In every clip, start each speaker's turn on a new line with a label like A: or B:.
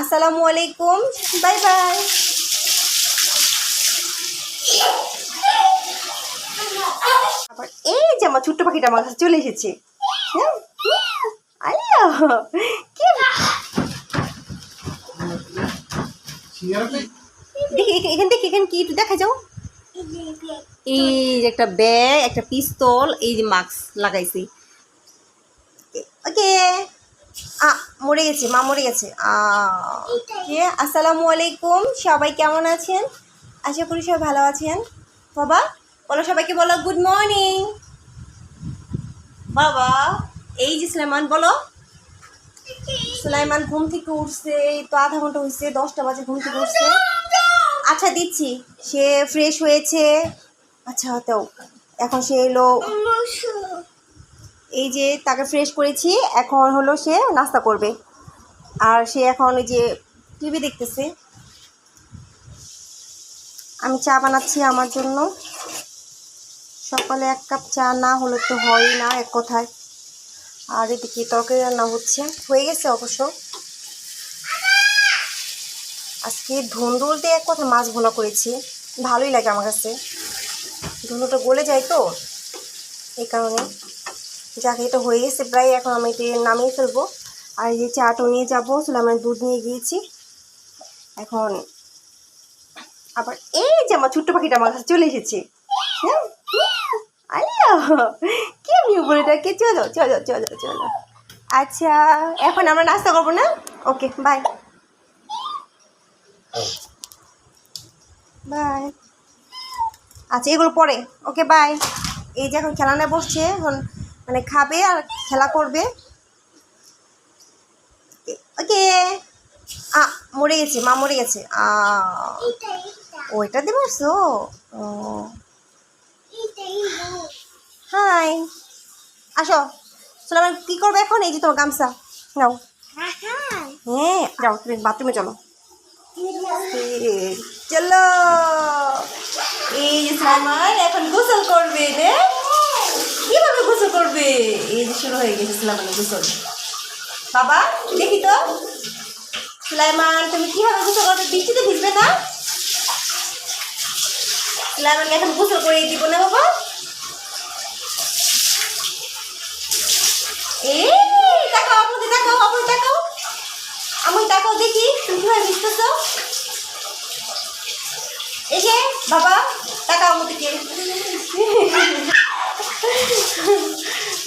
A: আসসালামু আলাইকুম। Bye bye. এই যে আমার ছোট্ট পাখিটা আমার কাছে চলে এসেছে। হ্যাঁ? দেখি, এখান থেকে কি একটু দেখা যাও। এই একটা একটা পিস্তল, এই যে মাস্ক লাগাইছি। ওকে। আ, মরে গেছে, মা মরে গেছে। কে আসসালামু আলাইকুম, সবাই কেমন আছেন? আশা করি সবাই ভালো আছেন। বাবা, বলো সবাইকে বলো গুড মর্নিং বাবা, এই যে সুলাইমান, বলো। সুলাইমান ঘুম থেকে উঠছে তো আধা ঘণ্টা হয়েছে, দশটা বাজে ঘুম থেকে উঠছে। আচ্ছা দিচ্ছি। সে ফ্রেশ হয়েছে। আচ্ছা তো এখন সে এলো। এই যে তাকে ফ্রেশ করেছি, এখন হলো সে নাস্তা করবে। আর সে এখন ওই যে টিভি দেখতেছে। আমি চা বানাচ্ছি আমার জন্য। সকালে এক কাপ চা না হলে তো হয় না, এক কথায়। আর এদিকে তরকারি রান্না হচ্ছে। হয়ে গেছে অবশ্য। আজকে ধুন্দুল দিয়ে এক কথা মাছ ভোনা করেছি। ভালোই লাগে আমার কাছে। ধুন্দুলটা গলে যায় তো, এই কারণে। যাকে এটা হয়ে গেছে প্রায়, এখন আমি এটা নামিয়ে ফেলব। আর এই যে নিয়ে যাব সুলাইমান দুধ নিয়ে গিয়েছি। এখন আবার এই যে আমার ছোট্ট পাখিটা আমার কাছে চলে এসেছে। হ্যাঁ? আল্লাহ, কি আমি উপরেটাকে চলো চলো চলো চলো। আচ্ছা এখন আমরা নাস্তা করব না? ওকে বাই বাই আচ্ছা এগুলো পরে। ওকে বাই এই যে এখন খেলানে বসছে, এখন মানে খাবে আর খেলা করবে। ওকে। আ, মরে গেছে, মা মরে গেছে। আ ওইটা দিয়ে পারছ ও। হাই। আসো। সুলাইমান কী করবে এখন? এই যে তোমার গামছা। নাও। হ্যাঁ যাও, তুমি বাথরুমে চলো। চলো। এই সালমান এখন গোসল করবে রে গোসল করবে? এই যে শুরু হয়ে গেছে সুলাইমানের গোসল বাবা, দেখি তো। সুলাইমান, তুমি কীভাবে গোসল করবে? বৃষ্টিতে ভিজবে না? সুলাইমানকে এখন গোসল করে দিব না বাবা। এই, তাকাও আপনি তাকাও আপনি তাকাও। আমি তাকাও দেখি, তুমি কীভাবে ভিজতেছ? এই বাবা তাকাও আমার দিকে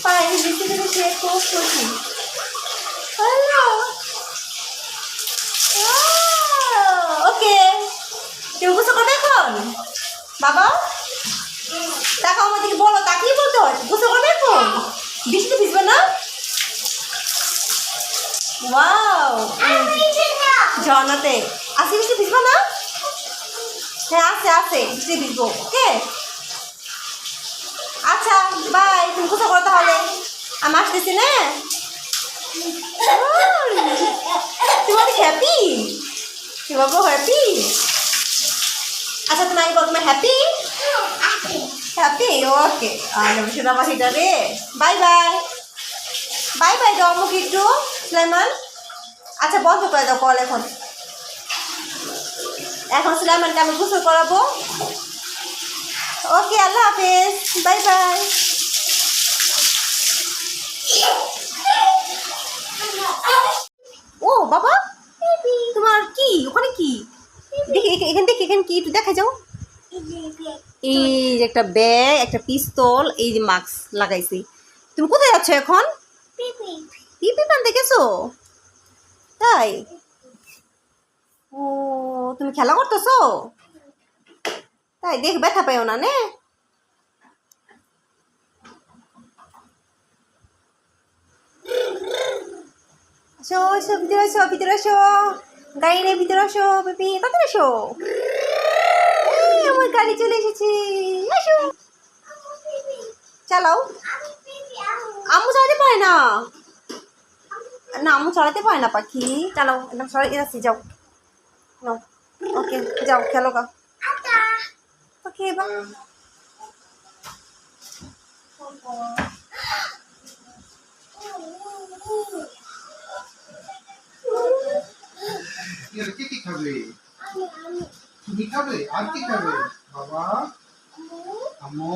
A: পায়ে ভিজতে ভিজতে সে খুব খুশি ওকে। কেউ গোসল করবে এখন? বাবা তাকাও আমার দিকে বলো তাকিয়ে বলতে হয়। গোসল করবে এখন? বৃষ্টি ভিজবে না? ওয়াও। ঝর্ণাতে আসি বৃষ্টি ভিজবে না? হ্যাঁ আছে আছে বৃষ্টি ভিজবো ওকে? আচ্ছা বাই তুমি কোথাও করো তাহলে? আমি আসতেছি, না? তুমি অনেক হ্যাপি তুমি বাবু হ্যাপি আচ্ছা তুমি বল তুমি হ্যাপি হ্যাপি ওকে। আর রে বাই বাই বাই বাই দাও আমাকে একটু, সুলাইমান। আচ্ছা বন্ধ করে দাও কল এখন। এখন সুলাইমানকে আমি গোসল করাবো। ওকে আল্লাহ হাফেজ। Bye bye. ও বাবা। তোমার কি? ওখানে কি? দেখি এখান থেকে এখানে কি? একটু দেখা যাও। এই যে একটা ব্যাগ একটা পিস্তল এই যে মাস্ক লাগাইছি। তুমি কোথায় যাচ্ছ এখন? পিপি পান দেখেছ? তাই? তুমি খেলা করতেছো? তাই দেখ, ব্যথা পাইও না, নে। আসো আসো, ভিতরে ভিতরে আসো। গাড়ির ভিতরে আসো, বেবি, তাড়াতাড়ি আসো। আমার গাড়ি চলে এসেছে। আসো। চালাও। আম্মু চালাতে পারে না। না, আম্মু চালাতে পারে না, পাখি। চালাও একদম সরাই যাচ্ছি যাও। নাও। ওকে যাও খেলো গা। ওকে বা
B: সিঙ্গারা কে কি খাবে? তুমি খাবে? আর কি খাবে? বাবা? আম্মু?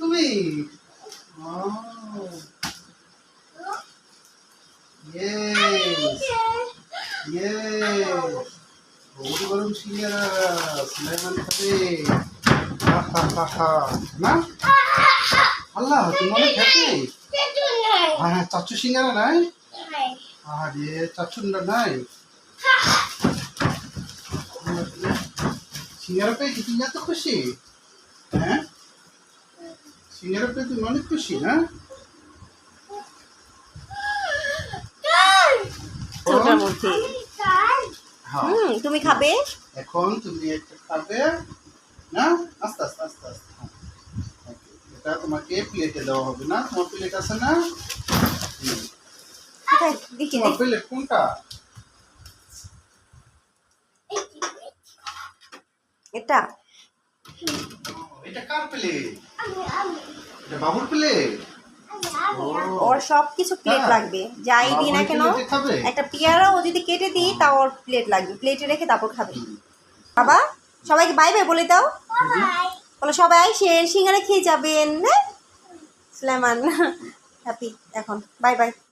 B: তুমি? ইয়েস ইয়েস গরম সিঙ্গারা সুলাইমান খাবে না? আল্লাহ, তুমি অনেক হ্যাপি হ্যাঁ চাচু সিঙ্গারা নাই? আরে চাচুন্ডা নাই? সিঙ্গারা পেয়ে তুমি এত খুশি? হ্যাঁ? সিঙ্গারা পেয়ে তুমি অনেক খুশি, না?
A: ছোটার
B: হ্যাঁ
A: হুম তুমি খাবে?
B: এখন তুমি একটা খাবে। না? আস্তে আস্তে আস্তে আস্তে হ্যাঁ। এটা তোমাকে প্লেটে দেওয়া হবে না। তোমার প্লেট আছে না?
A: দেখি
B: তোমার প্লেট কোনটা?
A: এটা?
B: এটা কার প্লেট এটা বাবুর প্লেট
A: ওর সব কিছু প্লেট
B: হ্যাঁ।
A: লাগবে। যাই দিই না কেন একটা পেয়ারা ও যদি কেটে দিই তা ওর প্লেট লাগবে। প্লেটে রেখে তারপর খাবে। বাবা সবাইকে বাই বাই বলে দাও। বলো সবাই সে সিঙ্গারা খেয়ে যাবেন হ্যাঁ? সুলেমান হ্যাপি এখন। Bye bye